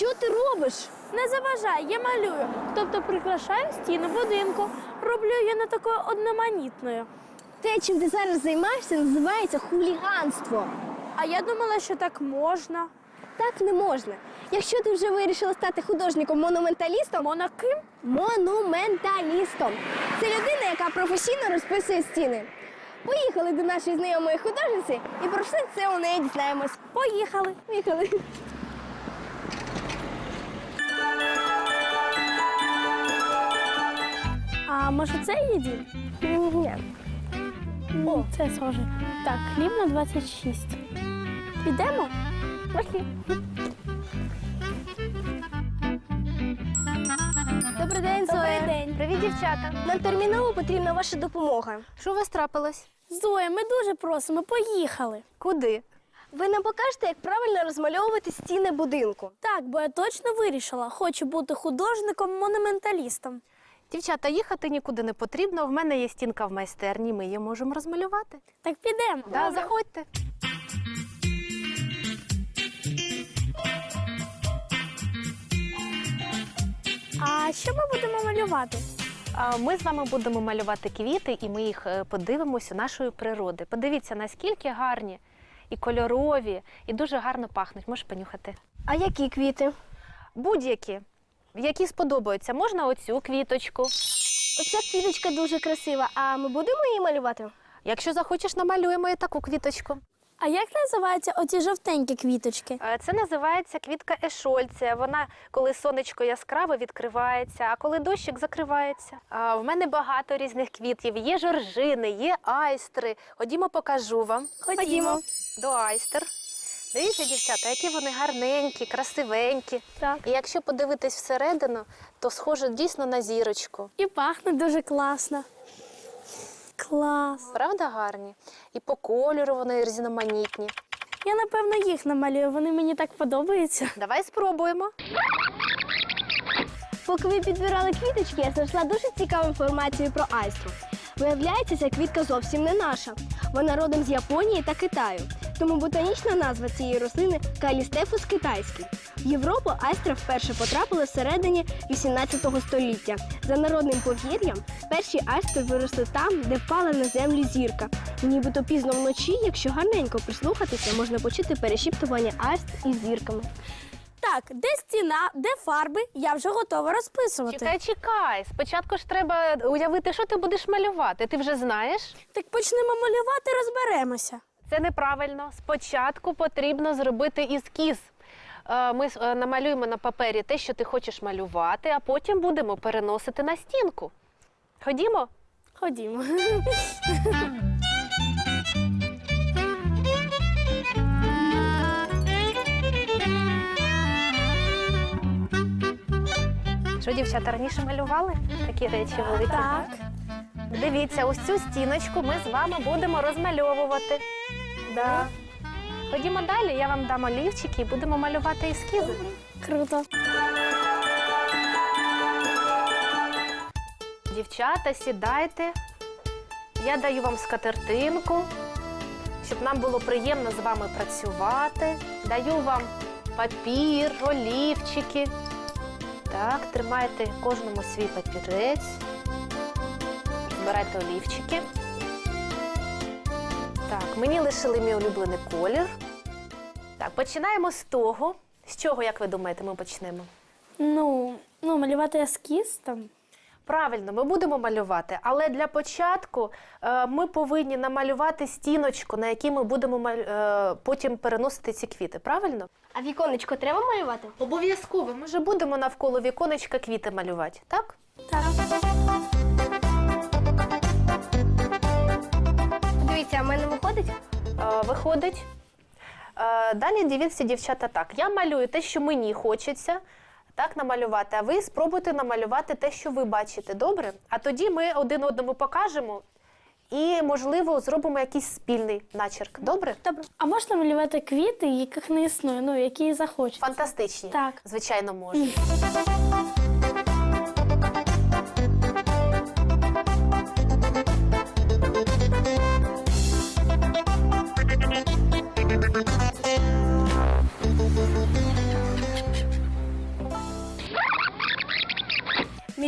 Що ти робиш? Не заважай, я малюю. Тобто прикрашаю стіну будинку. Роблю її не такою одноманітною. Те, чим ти зараз займаєшся, називається хуліганство. А я думала, що так можна. Так не можна. Якщо ти вже вирішила стати художником-монументалістом, Мона ким? монументалістом. Це людина, яка професійно розписує стіни. Поїхали до нашої знайомої художниці і про все це у неї дізнаємось. Поїхали. Поїхали. А може це її дім? Ні. О, це схоже. Так, хліб на 26. Підемо? Пошли. Добрий день, Зоя. день. Привіт, дівчата. Нам терміново потрібна ваша допомога. Що у вас трапилось? Зоя, ми дуже просимо, поїхали. Куди? Ви нам покажете, як правильно розмальовувати стіни будинку. Так, бо я точно вирішила, хочу бути художником-монументалістом. Дівчата, їхати нікуди не потрібно. В мене є стінка в майстерні, ми її можемо розмалювати. Так підемо. Да, заходьте. А що ми будемо малювати? Ми з вами будемо малювати квіти, і ми їх е, подивимося нашої природи. Подивіться, наскільки гарні і кольорові, і дуже гарно пахнуть. Можеш понюхати. А які квіти? Будь-які, які сподобаються. Можна оцю квіточку. Оця квіточка дуже красива, а ми будемо її малювати? Якщо захочеш, намалюємо і таку квіточку. А як називаються оці жовтенькі квіточки? Е, Це називається квітка ешольця. Вона, коли сонечко яскраве, відкривається, а коли дощик закривається. А, В мене багато різних квітів. Є жоржини, є айстри. Ходімо, покажу вам. Ходімо. До айстер. Дивіться, дівчата, які вони гарненькі, красивенькі. Так. І якщо подивитись всередину, то схоже дійсно на зірочку. І пахне дуже класно. Клас. Правда, гарні? І по кольору вони різноманітні. Я, напевно, їх намалюю, вони мені так подобаються. Давай спробуємо. Поки ви підбирали квіточки, я знайшла дуже цікаву інформацію про айстру. Виявляється, ця квітка зовсім не наша. Вона родом з Японії та Китаю. Тому ботанічна назва цієї рослини Калістефус китайський. В Європу айстра вперше потрапила всередині 18 століття. За народним повір'ям, перші айстри виросли там, де впала на землю зірка. Нібито пізно вночі, якщо гарненько прислухатися, можна почути перешіптування айст із зірками. Так, де стіна, де фарби, я вже готова розписувати. Чекай, чекай. Спочатку ж треба уявити, що ти будеш малювати. Ти вже знаєш? Так почнемо малювати, розберемося. Це неправильно. Спочатку потрібно зробити ескіз. Е, Ми е, намалюємо на папері те, що ти хочеш малювати, а потім будемо переносити на стінку. Ходімо. Ходімо. Що, дівчата, раніше малювали такі речі великі? Так. Дивіться, ось цю стіночку ми з вами будемо розмальовувати. Да. Ходімо далі, я вам дам олівчики і будемо малювати ескізи. Круто. Дівчата, сідайте. Я даю вам скатертинку, щоб нам було приємно з вами працювати. Даю вам папір, олівчики. Так, тримайте кожному свій папірець. Збирайте олівчики. Так, мені лишили мій улюблений колір. Так, починаємо з того. З чого, як ви думаєте, ми почнемо? Ну, ну, малювати ескіз там. Правильно, ми будемо малювати, але для початку е, ми повинні намалювати стіночку, на якій ми будемо маль- е, потім переносити ці квіти. Правильно? А віконечко треба малювати? Обов'язково. Ми вже будемо навколо віконечка квіти малювати, так? Так. Дивіться, а в мене виходить? Е, виходить. Е, далі дивіться, дівчата, так. Я малюю те, що мені хочеться. Так, намалювати, а ви спробуйте намалювати те, що ви бачите, добре? А тоді ми один одному покажемо і, можливо, зробимо якийсь спільний начерк. Добре? Добре. А можна малювати квіти, яких не існує, ну, які захочуть. Фантастичні. Так. Звичайно, можна.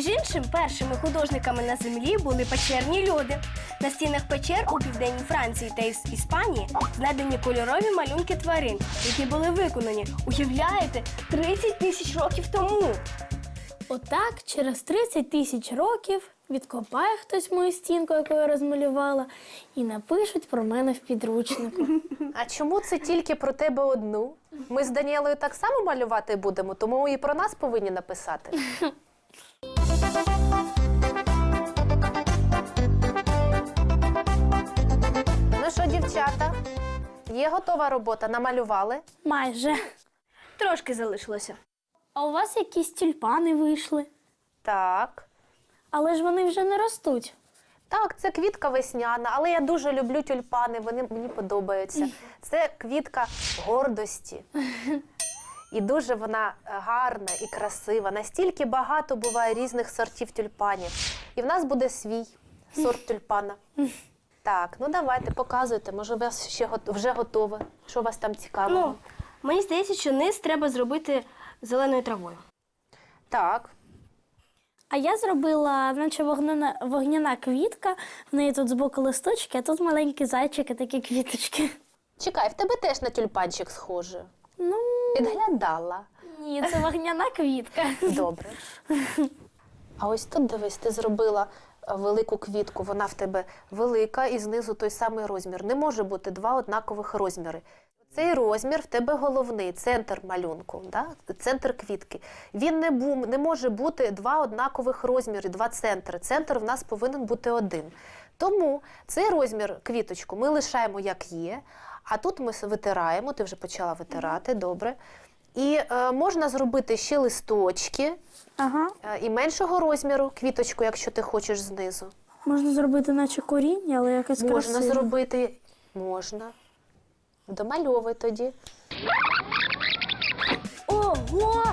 іншим, першими художниками на землі були печерні люди. На стінах печер у південній Франції та Іспанії знайдені кольорові малюнки тварин, які були виконані, уявляєте, 30 тисяч років тому. Отак, через 30 тисяч років відкопає хтось мою стінку, яку я розмалювала, і напишуть про мене в підручнику. А чому це тільки про тебе одну? Ми з Даніелою так само малювати будемо, тому і про нас повинні написати. Ну що, дівчата, є готова робота? Намалювали? Майже. Трошки залишилося. А у вас якісь тюльпани вийшли, Так. але ж вони вже не ростуть. Так, це квітка весняна, але я дуже люблю тюльпани, вони мені подобаються. Це квітка гордості. І дуже вона е, гарна і красива. Настільки багато буває різних сортів тюльпанів. І в нас буде свій сорт тюльпана. Так, ну давайте, показуйте. Може, у вас ще гот- вже готове. Що у вас там цікавого? Ну, мені здається, що низ треба зробити зеленою травою. Так. А я зробила, наче вогняна, вогняна квітка, в неї тут збоку листочки, а тут маленькі зайчики, такі квіточки. Чекай, в тебе теж на тюльпанчик схоже. Ну, Підглядала. ні, це вогняна квітка. Добре. А ось тут дивись, ти зробила е, велику квітку. Вона в тебе велика і знизу той самий розмір. Не може бути два однакових розміри. Цей розмір в тебе головний, центр малюнку, да? центр квітки. Він не, бу, не може бути два однакових розміри, два центри. Центр в нас повинен бути один. Тому цей розмір квіточку ми лишаємо як є, а тут ми витираємо, ти вже почала витирати, добре. І е, можна зробити ще листочки Ага. е, і меншого розміру квіточку, якщо ти хочеш знизу. Можна зробити, наче коріння, але якось Можна красиво. зробити. Можна. Домальовуй тоді. Ого!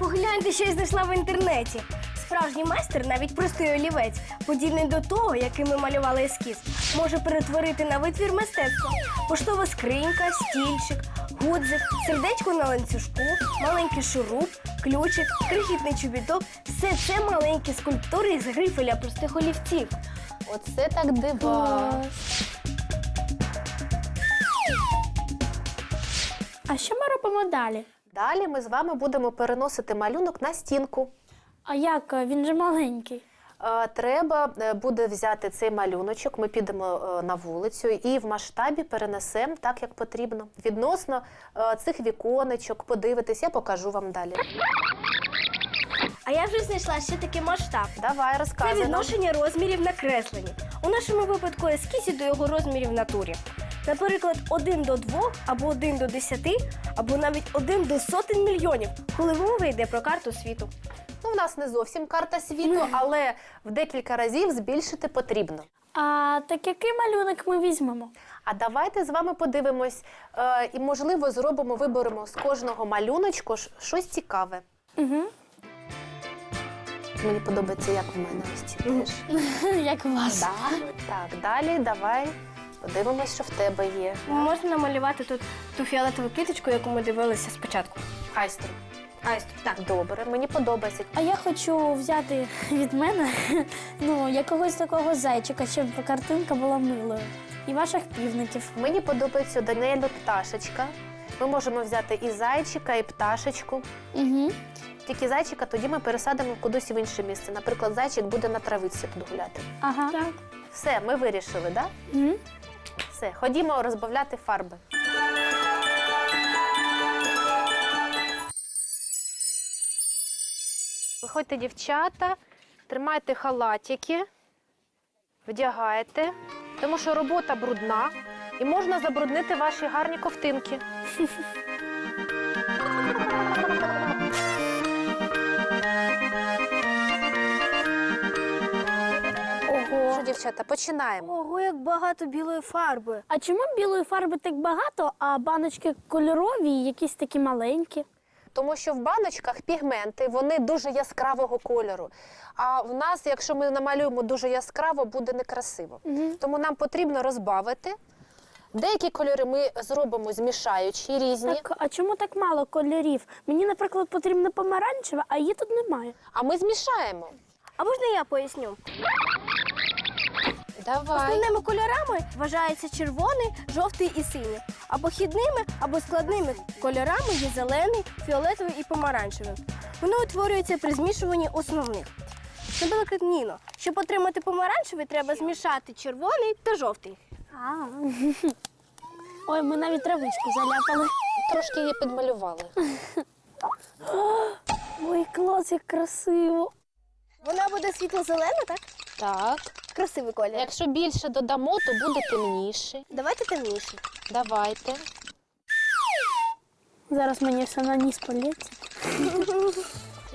Погляньте, що я знайшла в інтернеті. Справжній майстер, навіть простий олівець, подібний до того, яким ми малювали ескіз, може перетворити на витвір мистецтва. Поштова скринька, стільчик, гудзик, сердечко на ланцюжку, маленький шуруп, ключик, крихітний чобіток все це маленькі скульптури з грифеля простих олівців. Оце так дива. А що ми робимо далі? Далі ми з вами будемо переносити малюнок на стінку. А як? Він же маленький. Е, Треба е, буде взяти цей малюночок, ми підемо е, на вулицю і в масштабі перенесемо так, як потрібно. Відносно е, цих віконечок, подивитись, я покажу вам далі. А я вже знайшла ще такий масштаб. Давай, Це розказуй. нам. відношення розмірів на кресленні. У нашому випадку ескізі до його розмірів в натурі. Наприклад, 1 до 2, або 1 до 10, або навіть 1 до сотень мільйонів, коли мова йде про карту світу. Ну, у нас не зовсім карта світу, але в декілька разів збільшити потрібно. А так який малюнок ми візьмемо? А давайте з вами подивимось е, і, можливо, зробимо, виберемо з кожного малюночку щось цікаве. Угу. Мені подобається, як в мене ось ці теж. Як у вас? Да. Так, далі давай подивимось, що в тебе є. Можна намалювати тут ту фіолетову квіточку, яку ми дивилися спочатку. Айстер. Айстер. Так. Добре, мені подобається. А я хочу взяти від мене ну, якогось такого зайчика, щоб картинка була милою. І ваших півників. Мені подобається Даніелю пташечка. Ми можемо взяти і зайчика, і пташечку. Угу. Тільки зайчика тоді ми пересадимо кудись в інше місце. Наприклад, зайчик буде на травиці тут гуляти. Ага. Так. Все, ми вирішили, так? Да? Угу. Все, ходімо розбавляти фарби. Виходьте, дівчата, тримайте халатики, вдягайте, тому що робота брудна і можна забруднити ваші гарні ковтинки. Дівчата, починаємо. Ого, як багато білої фарби. А чому білої фарби так багато, а баночки кольорові, і якісь такі маленькі? Тому що в баночках пігменти вони дуже яскравого кольору. А в нас, якщо ми намалюємо дуже яскраво, буде некрасиво. Угу. Тому нам потрібно розбавити. Деякі кольори ми зробимо змішаючі різні, Так, а чому так мало кольорів? Мені, наприклад, потрібна помаранчева, а її тут немає. а ми змішаємо. А можна я поясню? Давай. Основними кольорами вважаються червоний, жовтий і синій. А похідними або складними кольорами є зелений, фіолетовий і помаранчевий. Вони утворюються при змішуванні основних. Наприклад, Ніно, щоб отримати помаранчевий, треба змішати червоний та жовтий. А. Ой, ми навіть травичку заляпали. Трошки її підмалювали. Ой, клас, як красиво. Вона буде світло-зелена, так? Так. Красивий колір. Якщо більше додамо, то буде темніше. Давайте темніший. Давайте. Зараз мені все на ніс полється.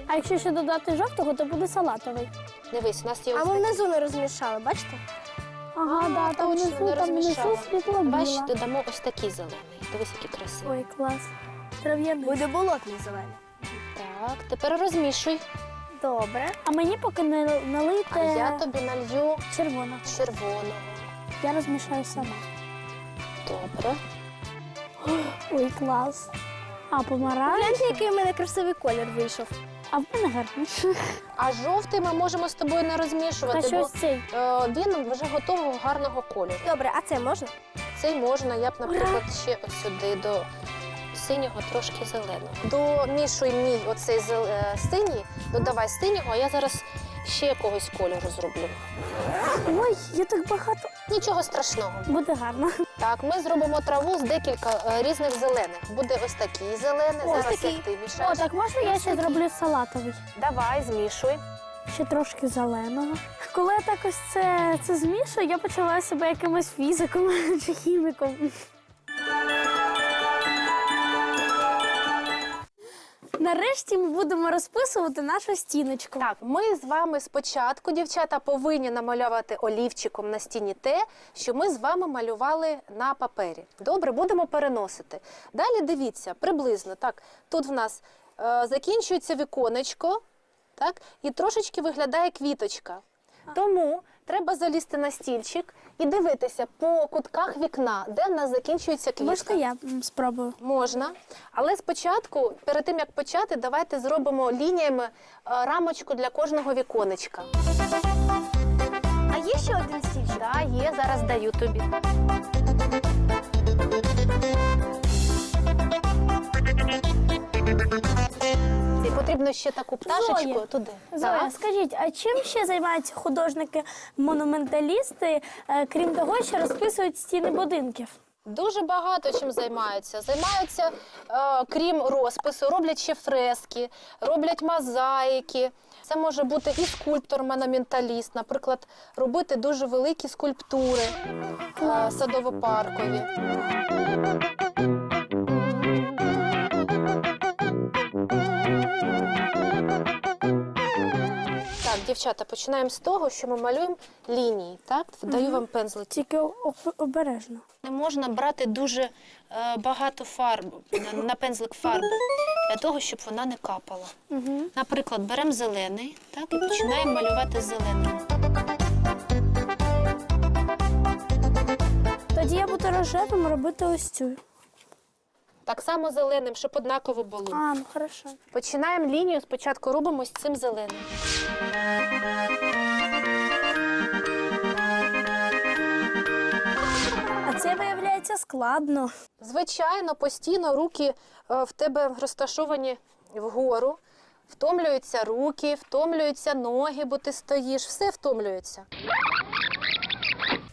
А якщо ще додати жовтого, то буде салатовий. Дивись, у нас є А ось ми внизу не розмішали, бачите? Ага, А, да, там точно, внизу, не там внизу розмішала. світло Бачиш, біле. додамо ось такий зелений. Дивись, який красивий. Ой, клас. Трав'яний. Буде болотний зелений. Так, тепер розмішуй. Добре. А мені поки не А я тобі налью червоно. червоного. Я розмішаю сама. Добре. Ой, клас. А помаранч? Гляньте, який в мене красивий колір вийшов. А в мене гарніше. А жовтий ми можемо з тобою не Та розмішувати, бо щось цей. е, він вже готового гарного кольору. Добре, а це можна? Цей можна, я б, наприклад, ще ось сюди до синього трошки зеленого. Домішуй мій оцей е, синій, додавай синього, а я зараз ще якогось кольору зроблю. Ой, я так багато. Нічого страшного. Буде гарно. Так, ми зробимо траву з декілька е, різних зелених. Буде ось такий зелений. Ось Зараз такий. як ти мішаєш. О, так можна я ще зроблю салатовий? Давай, змішуй. Ще трошки зеленого. Коли я так ось це, це змішую, я почала себе якимось фізиком чи хіміком. Нарешті ми будемо розписувати нашу стіночку. Так, ми з вами спочатку, дівчата, повинні намалювати олівчиком на стіні те, що ми з вами малювали на папері. Добре, будемо переносити. Далі дивіться, приблизно так. Тут в нас е, закінчується віконечко, так, і трошечки виглядає квіточка. Тому треба залізти на стільчик і дивитися по кутках вікна, де в нас закінчується квітка. Можна я спробую? Можна, але спочатку, перед тим як почати, давайте зробимо лініями е, рамочку для кожного віконечка. А є ще один стільчик? Да, є, зараз даю тобі. Потрібно ще таку пташечку Зоя. туди. Зоя, Так. скажіть, а чим ще займаються художники-монументалісти, е, крім того, що розписують стіни будинків? Дуже багато чим займаються. Займаються, е, крім розпису, роблять ще фрески, роблять мозаїки. Це може бути і скульптор-монументаліст, наприклад, робити дуже великі скульптури е, садово-паркові. Дівчата, починаємо з того, що ми малюємо лінії. Так, даю вам пензлик. Тільки об- обережно. Не можна брати дуже е, багато фарби на, на пензлик фарби для того, щоб вона не капала. Угу. Наприклад, беремо зелений так, і починаємо малювати зеленим. Тоді я буду рожевим робити ось цю. Так само зеленим, щоб однаково було. А, ну хорошо. Починаємо лінію, спочатку робимо з цим зеленим. А це виявляється складно. Звичайно, постійно руки е, в тебе розташовані вгору. Втомлюються руки, втомлюються ноги, бо ти стоїш, все втомлюється.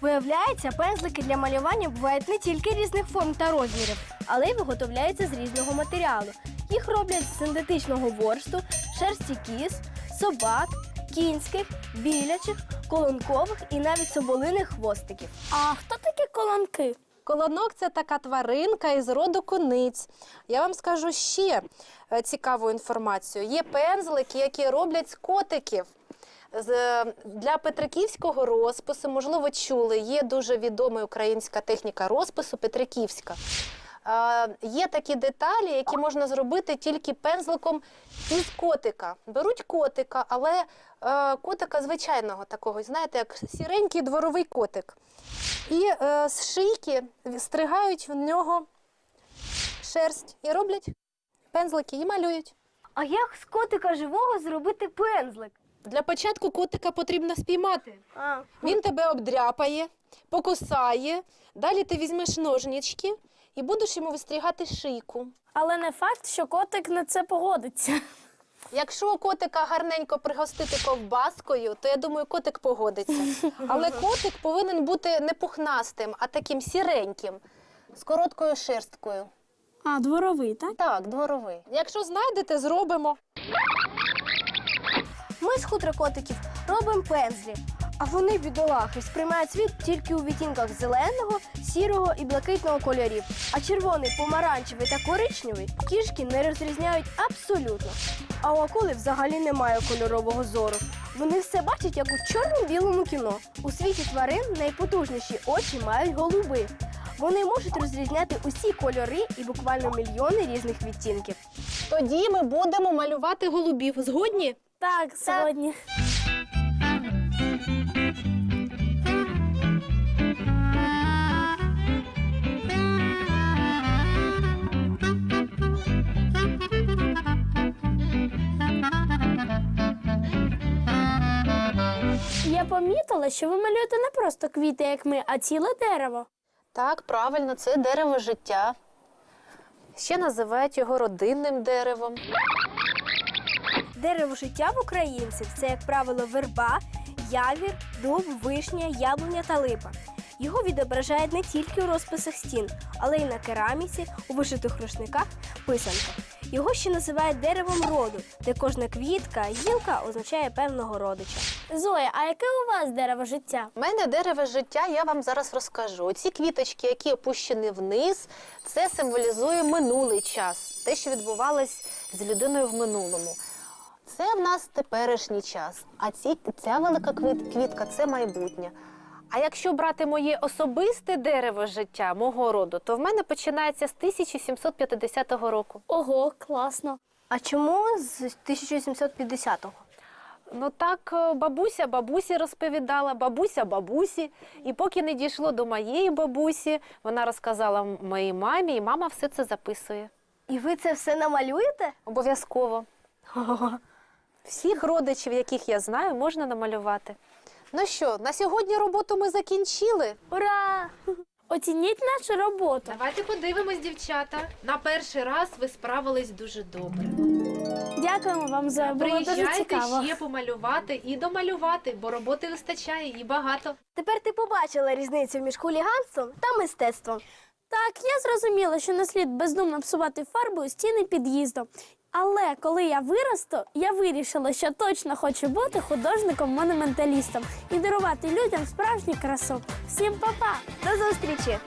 Виявляється, пензлики для малювання бувають не тільки різних форм та розмірів, але й виготовляються з різного матеріалу. Їх роблять з синтетичного ворсту, шерсті кіз, собак, кінських, білячих, колонкових і навіть соболиних хвостиків. А хто такі колонки? Колонок це така тваринка із роду куниць. Я вам скажу ще е, цікаву інформацію. Є пензлики, які роблять з котиків. Для петриківського розпису, можливо, чули, є дуже відома українська техніка розпису петриківська. Є такі деталі, які можна зробити тільки пензликом із котика. Беруть котика, але е, котика звичайного такого, знаєте, як сіренький дворовий котик. І е, з шийки стригають в нього шерсть і роблять пензлики і малюють. А як з котика живого зробити пензлик? Для початку котика потрібно спіймати. А, Він тебе обдряпає, покусає. Далі ти візьмеш ножнички і будеш йому вистрігати шийку. Але не факт, що котик на це погодиться. Якщо котика гарненько пригостити ковбаскою, то я думаю, котик погодиться. Але котик повинен бути не пухнастим, а таким сіреньким, з короткою шерсткою. А, дворовий, так? Так, дворовий. Якщо знайдете, зробимо. Ми з хутра котиків робимо пензлі, а вони, бідолахи, сприймають світ тільки у відтінках зеленого, сірого і блакитного кольорів. А червоний, помаранчевий та коричневий кішки не розрізняють абсолютно. А у акули взагалі немає кольорового зору. Вони все бачать як у чорно-білому кіно. У світі тварин найпотужніші очі мають голуби. Вони можуть розрізняти усі кольори і буквально мільйони різних відтінків. Тоді ми будемо малювати голубів. Згодні? Так, сьогодні. Я помітила, що ви малюєте не просто квіти, як ми, а ціле дерево. Так, правильно, це дерево життя. Ще називають його родинним деревом. Дерево життя в українців це, як правило, верба, явір, дуб, вишня, яблуня та липа. Його відображають не тільки у розписах стін, але й на кераміці, у вишитих рушниках, писанках. Його ще називають деревом роду, де кожна квітка, гілка означає певного родича. Зоя, а яке у вас дерево життя? У мене дерево життя, я вам зараз розкажу. Оці квіточки, які опущені вниз, це символізує минулий час, те, що відбувалось з людиною в минулому. Це в нас теперішній час, а ці, ця велика квіт- квітка це майбутнє. А якщо брати моє особисте дерево життя мого роду, то в мене починається з 1750 року. Ого, класно. А чому з 1750-го? Ну так е, бабуся бабусі розповідала, бабуся бабусі. І поки не дійшло до моєї бабусі, вона розказала моїй мамі, і мама все це записує. І ви це все намалюєте? Обов'язково. Всіх родичів, яких я знаю, можна намалювати. Ну що, на сьогодні роботу ми закінчили. Ура! Оцініть нашу роботу. Давайте подивимось, дівчата. На перший раз ви справились дуже добре. Дякуємо вам за було дуже Приїжджайте цікаво. ще помалювати і домалювати, бо роботи вистачає і багато. Тепер ти побачила різницю між хуліганством та мистецтвом. Так, я зрозуміла, що не слід бездумно псувати фарбою стіни під'їзду. Але коли я виросту, я вирішила, що точно хочу бути художником-монументалістом і дарувати людям справжню красу. Всім па-па! До зустрічі!